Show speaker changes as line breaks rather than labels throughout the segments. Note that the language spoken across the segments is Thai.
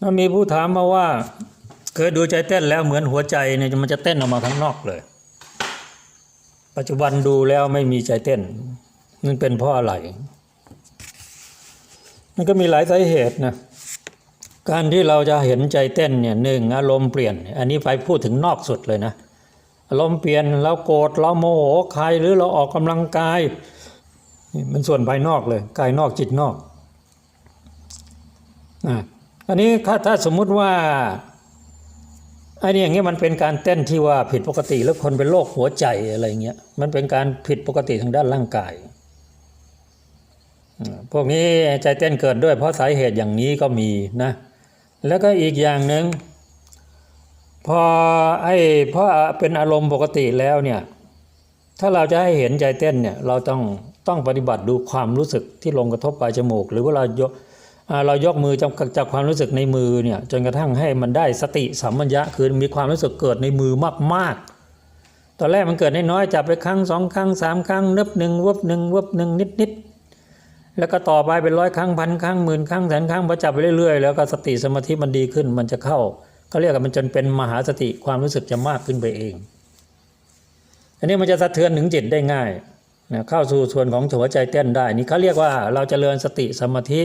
ถ้ามีผู้ถามมาว่า เคยดูใจเต้นแล้วเหมือนหัวใจเนี่ยมันจะเต้นออกมาข้างนอกเลย ปัจจุบันดูแล้วไม่มีใจเต้นมันเป็นเพราะอะไร มันก็มีหลายสาเหตุนะการที่เราจะเห็นใจเต้นเนี่ยหนึ่งอารมณ์เปลี่ยน อันนี้ไปพูดถึงนอกสุดเลยนะอารมณ์เปลี่ยนเราโกรธเราโมโหใครหรือเราออกกำลังกายนี่มันส่วนภายนอกเลยกายนอกจิตนอกอะ อันนี้ถ้าถ้าสมมุติว่าไอ้นี่อย่างเงี้ยมันเป็นการเต้นที่ว่าผิดปกติแล้วคนเป็นโรคหัวใจอะไรเงี้ยมันเป็นการผิดปกติทางด้านร่างกาย พวกนี้ใจเต้นเกิดด้วยเพราะสาเหตุอย่างนี้ก็มีนะ แล้วก็อีกอย่างหนึ่งพอไอ้เพราะเป็นอารมณ์ปกติแล้วเนี่ยถ้าเราจะให้เห็นใจเต้นเนี่ยเราต้องต้องปฏิบัติดูความรู้สึกที่ลงกระทบปลายจมูก หรือว่าเรายกอ่า เรายกมือจากจากความรู้สึกในมือเนี่ยจนกระทั่งให้มันได้สติสัมปัญญะคือมีความรู้สึกเกิดในมือมากๆ ตอนแรกมันเกิดน้อยๆจับไปครั้งสองครั้งสามครั้งนึบหนึ่งวบหนึ่งวบหนึ่งนิดๆแล้วก็ต่อไปเป็นร้อยครั้งพันครั้งหมื่นครั้งแสนครั้งพอจับไปเรื่อยๆ แล้วก็สติสมาธิมันดีขึ้น มันจะเข้าก็เรียกกันมันจนเป็นมหาสติความรู้สึกจะมากขึ้นไปเอง อันนี้มันจะสะเทือนถึงจิตได้ง่ายนะเข้าสู่ส่วนของหัวใจเต้นได้ นี่เขาเรียกว่าเราจเจริญสติสมาธิ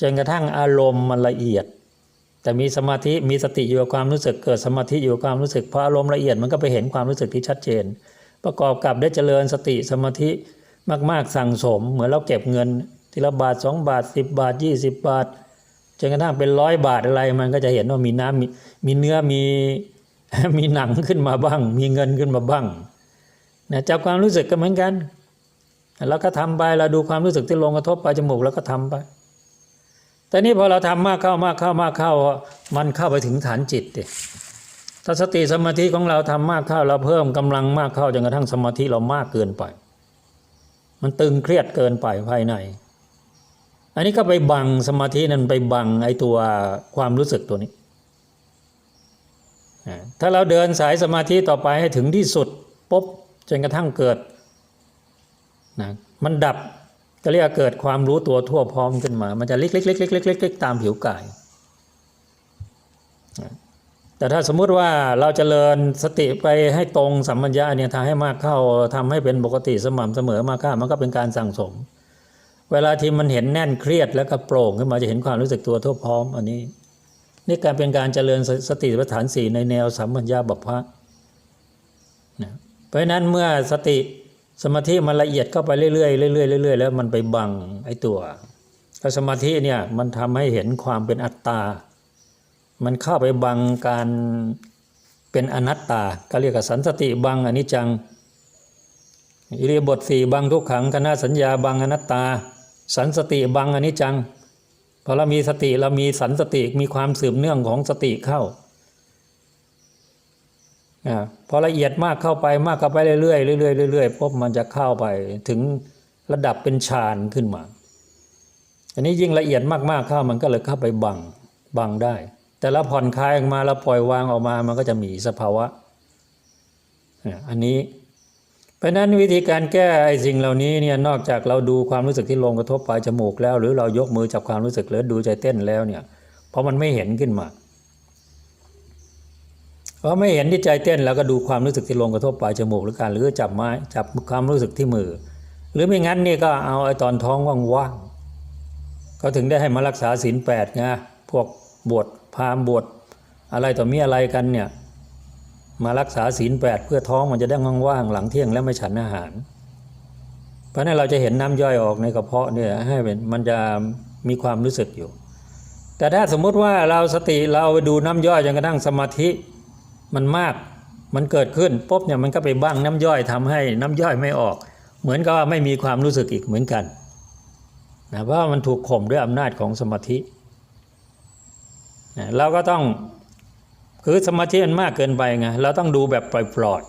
จนกระทั่งอารมณ์มันละเอียด แต่มีสมาธิมีสติอยู่กับความรู้สึกเกิดสมาธิอยู่กับความรู้สึกพออารมณ์ละเอียดมันก็ไปเห็นความรู้สึกที่ชัดเจน ประกอบกับได้เจริญสติสมาธิมากๆสั่งสม เหมือนเราเก็บเงินทีละบาทสองบาทสิบบาทยี่สิบบาทจนกระทั่งเป็นร้อยบาทอะไรมันก็จะเห็นว่ามีน้ำมีมีเนื้อมีมีหนังขึ้นมาบ้าง มีเงินขึ้นมาบ้างนะจับความรู้สึกก็เหมือนกันเราก็ทำไปเราดูความรู้สึกที่ลงกระทบปลายจมูกแล้วก็ทำไป แต่นี่พอเราทำมากเข้ามากเข้ามากเข้า มันเข้าไปถึงฐานจิตดิถ้าสติสมาธิของเราทำมากเข้าเราเพิ่มกำลังมากเข้าจนกระทั่งสมาธิเรามากเกินไป มันตึงเครียดเกินไปภายใน อันนี้ก็ไปบังสมาธินั้นไปบังไอตัวความรู้สึกตัวนี้ ถ้าเราเดินสายสมาธิต่อไปให้ถึงที่สุดปุ๊บจนกระทั่งเกิดนะมันดับ ก็เรียกเกิดความรู้ตัวทั่วพร้อมขึ้นมา มันจะเล็กๆๆๆๆๆตามผิวกาย แต่ถ้าสมมุติว่าเราจเจริญสติไปให้ตรงสัมมัญญาเนี่ยทำให้มากเข้าทำให้เป็นปกติสม่ำเสมอมากเข้ามันก็เป็นการสั่งสม เวลาที่มันเห็นแน่นเครียดแล้วก็โปร่งขึ้นมาจะเห็นความรู้สึกตัวทั่วพร้อม อันนี้ นี่การเป็นการเจริญสติปัฏฐานสี่ในแนวสัมปัญญาบัพพะนะเพราะฉะนั้นเมื่อสติ สมาธิมันละเอียดเข้าไปเรื่อยๆเรื่อยๆเรื่อยๆแล้วมันไปบังไอ้ตัวก็สมาธิเนี่ยมันทำให้เห็นความเป็นอัตตา มันเข้าไปบังการเป็นอนัตตาก็เรียกว่าสันสติบังอนิจจังอิริยบทสี่บังทุกขังคณะสัญญาบังอนัตตา สันสติบังอนิจจังพอเรามีสติเรามีสันสติมีความสืบเนื่องของสติเข้า พอละเอียดมากเข้าไปมากเข้าไปเรื่อยๆเรื่อยๆเรื่อยๆปุ๊บมันจะเข้าไปถึงระดับเป็นฌานขึ้นมา อันนี้ยิ่งละเอียดมากๆเข้ามันก็เลยเข้าไปบังบังได้ แต่ละผ่อนคลายออกมาแล้วปล่อยวางออกมามันก็จะมีสภาวะอันนี้ เพราะนั้นวิธีการแก้ไอ้สิ่งเหล่านี้เนี่ยนอกจากเราดูความรู้สึกที่ลงกระทบปลายจมูกแล้ว หรือเรายกมือจับความรู้สึกหรือดูใจเต้นแล้วเนี่ยเพราะมันไม่เห็นขึ้นมา พราะไม่เห็นที่ใจเต้นแล้วก็ดูความรู้สึกที่ลงกระทบปลายจมูกหรือการหรือจับไม้จับความรู้สึกที่มือ หรือไม่งั้นนี่ก็เอาไอ้ตอนท้องว่างๆเขาถึงได้ให้มารักษาศีลแปดไงพวกบวชพามบวชอะไรต่อมีอะไรกันเนี่ยมารักษาศีลแปดเพื่อท้องมันจะได้ว่างๆหลังเที่ยงแล้วไม่ฉันอาหาร เพราะนั้นเราจะเห็นน้ำย่อยออกในกระเพาะเนี่ยให้เป็นมันจะมีความรู้สึกอยู่ แต่ถ้าสมมุติว่าเราสติเราไปดูน้ำย่อยจนกระทั่งสมาธิ มันมากมันเกิดขึ้นปุ๊บเนี่ยมันก็ไปบ้างน้ำย่อยทำให้น้ำย่อยไม่ออก เหมือนกับว่าไม่มีความรู้สึกอีกเหมือนกันนะเพราะว่ามันถูกข่มด้วยอำนาจของสมาธินะเราก็ต้องคือสมาธิมันมากเกินไปไงเราต้องดูแบบปล่อย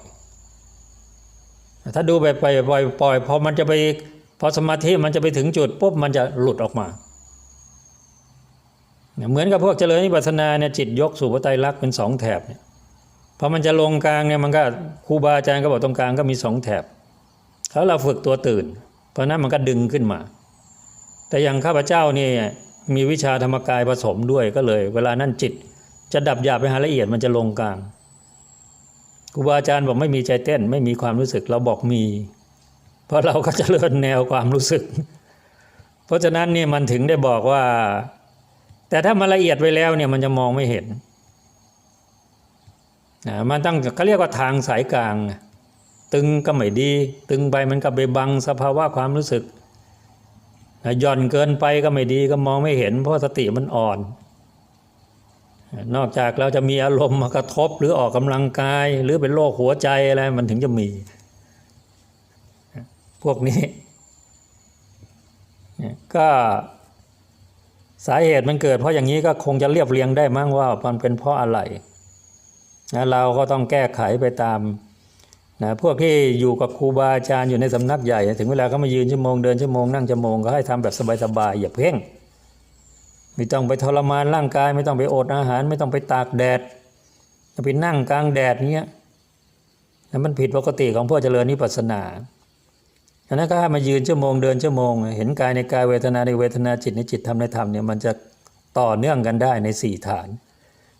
ๆถ้าดูแบบปล่อยปล่อยปล่อยพอมันจะไปพอสมาธิมันจะไปถึงจุดปุ๊บมันจะหลุดออกมาเหมือนกับพวกเจริญวิปัสสนาเนี่ยจิตยกสู่พระไตรลักษณ์เป็นสองแถบเนี่ย อมันจะลงกลางเนี่ยมันก็ครูบาอาจารย์ก็บอกตรงกลางก็มีสองแถบแล้วเราฝึกตัวตื่น เพราะนั้นมันก็ดึงขึ้นมา แต่อย่างข้าพเจ้านี่มีวิชาธรรมกายผสมด้วยก็เลย เวลานั้นจิต จะดับหยาบไปหาละเอียดมันจะลงกลางครูบาอาจารย์บอกไม่มีใจเต้น ไม่มีความรู้สึกเราบอกมี เพราะเราก็เจริญแนวความรู้สึก เพราะฉะนั้นนี่มันถึงได้บอกว่า แต่ถ้ามันละเอียดไปแล้วเนี่ยมันจะมองไม่เห็น นะมันต้องเขาเรียกว่าทางสายกลาง ตึงก็ไม่ดี ตึงไปมันก็ไปบังสภาวะความรู้สึกนะหย่อนเกินไปก็ไม่ดีก็มองไม่เห็น เพราะสติมันอ่อน นอกจากเราจะมีอารมณ์มากระทบหรือออกกำลังกาย หรือเป็นโรคหัวใจอะไรมันถึงจะมี พวกนี้ ก็สาเหตุมันเกิด เพราะอย่างนี้ก็คงจะเรียบเรียงได้มั้งว่ามันเป็นเพราะอะไร นะเราก็ต้องแก้ไขไปตามนะพวกที่อยู่กับครูบาอาจารย์อยู่ในสำนักใหญ่ ถึงเวลาก็มายืนชั่วโมงเดินชั่วโมงนั่งชั่วโมงก็ให้ทำแบบสบายๆอย่าเพ่ง ไม่ต้องไปทรมานร่างกาย ไม่ต้องไปอดอาหาร ไม่ต้องไปตากแดดจะไปนั่งกลางแดดเนี้ยแล้วมันผิดปกติของพวกเจริญนิพพานาอันนั้นก็ให้มายืนชั่วโมงเดินชั่วโมง เห็นกายในกายเวทนาในเวทนาจิตในจิตธรรมในธรรมเนี่ยมันจะต่อเนื่องกันได้ในสี่ฐาน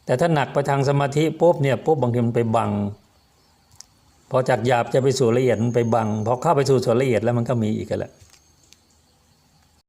แต่ถ้าหนักไปทางสมาธิปุ๊บเนี่ยปุ๊บบางทีมันไปบังพอจากหยาบจะไปสู่ละเอียดมันไปบังพอเข้าไปสู่ส่วนละเอียดแล้วมันก็มีอีกแล้ว